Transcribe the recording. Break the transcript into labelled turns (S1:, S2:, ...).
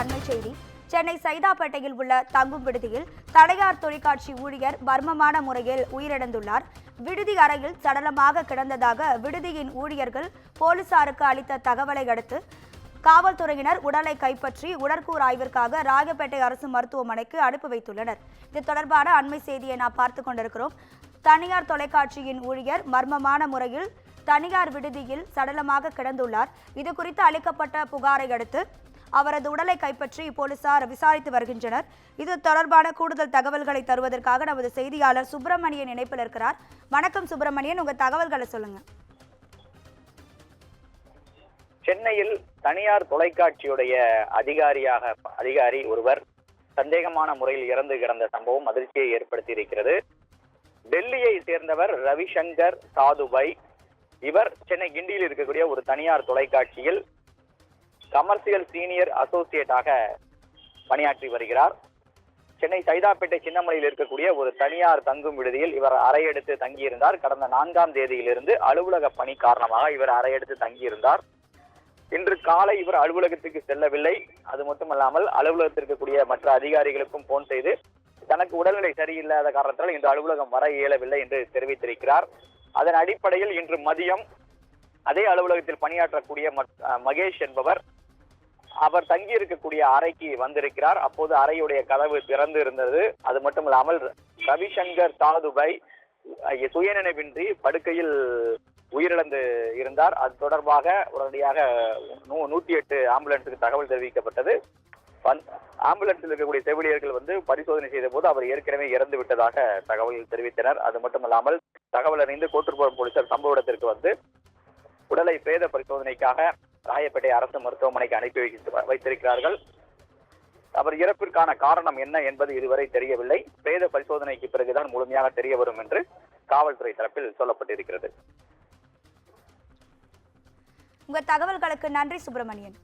S1: அண்மை செய்தி. சென்னை சைதாப்பேட்டையில் உள்ள தங்கும் விடுதியில் தடையார் தொலைக்காட்சி ஊழியர் மர்மமான முறையில் உயிரிழந்துள்ளார். விடுதி அறையில் சடலமாக கிடந்ததாக விடுதியின் ஊழியர்கள் போலீசாருக்கு அளித்த தகவலை அடுத்து காவல்துறையினர் உடலை கைப்பற்றி உடற்கூர் ஆய்விற்காக ராயப்பேட்டை அரசு மருத்துவமனைக்கு அனுப்பி வைத்துள்ளனர். இது தொடர்பான அண்மை செய்தியை நாம் பார்த்து கொண்டிருக்கிறோம். தனியார் தொலைக்காட்சியின் ஊழியர் மர்மமான முறையில் தனியார் விடுதியில் சடலமாக கிடந்துள்ளார். இது குறித்து அளிக்கப்பட்ட புகாரை அடுத்து அவரது உடலை கைப்பற்றி போலீசார் விசாரித்து வருகின்றனர். இது தொடர்பான கூடுதல் தகவல்களை தருவதற்காக நமது செய்தியாளர் சுப்பிரமணியன் இணைப்பில் இருக்கிறார். வணக்கம் சுப்பிரமணியன் உங்க தகவல்களை சொல்லுங்க.
S2: சென்னையில் தனியார் தொலைக்காட்சியுடைய அதிகாரியாக அதிகாரி ஒருவர் சந்தேகமான முறையில் இறந்து கிடந்த சம்பவம் அதிர்ச்சியை ஏற்படுத்தி இருக்கிறது டெல்லியை சேர்ந்தவர் ரவிசங்கர் சாதுபை. இவர் சென்னை கிண்டியில் இருக்கக்கூடிய ஒரு தனியார் தொலைக்காட்சியில் கமர்ஷியல் சீனியர் அசோசியேட்டாக பணியாற்றி வருகிறார். சென்னை சைதாப்பேட்டை சின்னமலையில் இருக்கக்கூடிய ஒரு தனியார் தங்கும் விடுதியில் இவர் அறையெடுத்து தங்கியிருந்தார். கடந்த நான்காம் தேதியிலிருந்து அலுவலக பணி காரணமாக இவர் அறையெடுத்து தங்கியிருந்தார். இன்று காலை இவர் அலுவலகத்துக்கு செல்லவில்லை. அது மட்டுமல்லாமல் அலுவலகத்தில் இருக்கக்கூடிய மற்ற அதிகாரிகளுக்கும் போன் செய்து தனக்கு உடல்நிலை சரியில்லாத காரணத்தால் இன்று அலுவலகம் வர இயலவில்லை என்று தெரிவித்திருக்கிறார். அதன் அடிப்படையில் இன்று மதியம் அதே அலுவலகத்தில் பணியாற்றக்கூடிய மட்- மகேஷ் என்பவர் அவர் தங்கி இருக்கக்கூடிய அறைக்கு வந்திருக்கிறார். அப்போது அறையுடைய கதவு திறந்து இருந்தது. அது மட்டுமில்லாமல் ரவிசங்கர் தாதுபை சுயநினைவின்றி படுக்கையில் உயிரிழந்து இருந்தார். அது தொடர்பாக உடனடியாக நூ- நூத்தி எட்டு ஆம்புலன்ஸுக்கு தகவல் தெரிவிக்கப்பட்டது. ஆம்புலன்ஸில் இருக்கக்கூடிய செவிலியர்கள் வந்து பரிசோதனை செய்த போது அவர் ஏற்கனவே இறந்து விட்டதாக தகவல் தெரிவித்தனர். அது மட்டுமல்லாமல் தகவல் அறிந்து கோட்டுப்புறம் போலீசார் சம்பவ இடத்திற்கு வந்து உடலை பிரேத பரிசோதனைக்காக ராயப்பேட்டை அரசு மருத்துவமனைக்கு அனுப்பி வைத்து- வைத்திருக்கிறார்கள். அவர் இறப்பிற்கான காரணம் என்ன என்பது இதுவரை தெரியவில்லை. பிரேத பரிசோதனைக்கு பிறகுதான் முழுமையாக தெரிய வரும் என்று காவல்துறை தரப்பில் சொல்லப்பட்டிருக்கிறது.
S1: உங்க தகவல்களுக்கு நன்றி சுப்பிரமணியன்.